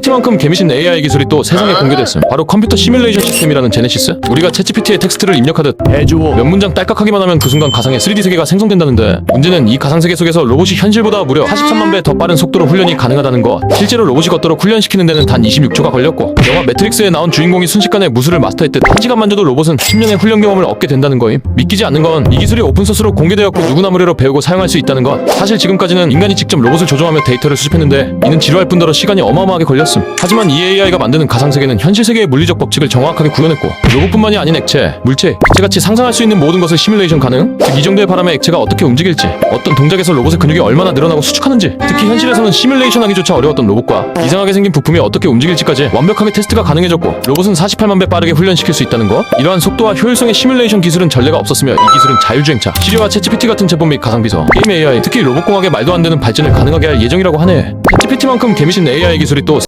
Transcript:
챗GPT만큼 개미신 AI 기술이 또 세상에 공개됐음. 바로 컴퓨터 시뮬레이션 시스템이라는 제네시스. 우리가 챗GPT에 텍스트를 입력하듯 해주오 몇 문장 딸깍하기만 하면 그 순간 가상의 3D 세계가 생성된다는데 문제는 이 가상 세계 속에서 로봇이 현실보다 무려 43만 배 더 빠른 속도로 훈련이 가능하다는 것. 실제로 로봇이 걷도록 훈련시키는 데는 단 26초가 걸렸고 영화 매트릭스에 나온 주인공이 순식간에 무술을 마스터했듯 한 시간만 줘도 로봇은 10년의 훈련 경험을 얻게 된다는 거임. 믿기지 않는 건 이 기술이 오픈소스로 공개되었고 누구나 무료로 배우고 사용할 수 있다는 것. 사실 지금까지는 인간이 직접 로봇을 조종하며 데이터를 수집했는데 이는 지루할 뿐더러 시간이 어마어마하게 걸렸 음. 하지만 이 AI가 만드는 가상 세계는 현실 세계의 물리적 법칙을 정확하게 구현했고 로봇뿐만이 아닌 액체, 물체, 기체같이 상상할 수 있는 모든 것을 시뮬레이션 가능. 즉 이 정도의 바람에 액체가 어떻게 움직일지, 어떤 동작에서 로봇의 근육이 얼마나 늘어나고 수축하는지, 특히 현실에서는 시뮬레이션하기조차 어려웠던 로봇과 이상하게 생긴 부품이 어떻게 움직일지까지 완벽하게 테스트가 가능해졌고 로봇은 48만 배 빠르게 훈련시킬 수 있다는 것. 이러한 속도와 효율성의 시뮬레이션 기술은 전례가 없었으며 이 기술은 자율주행차, 시리와 챗GPT 같은 제품 및 가상비서, 게임 AI, 특히 로봇공학의 말도 안 되는 발전을 가능하게 할 예정이라고 하네. 챗GPT만큼 개미신 AI 기술이 또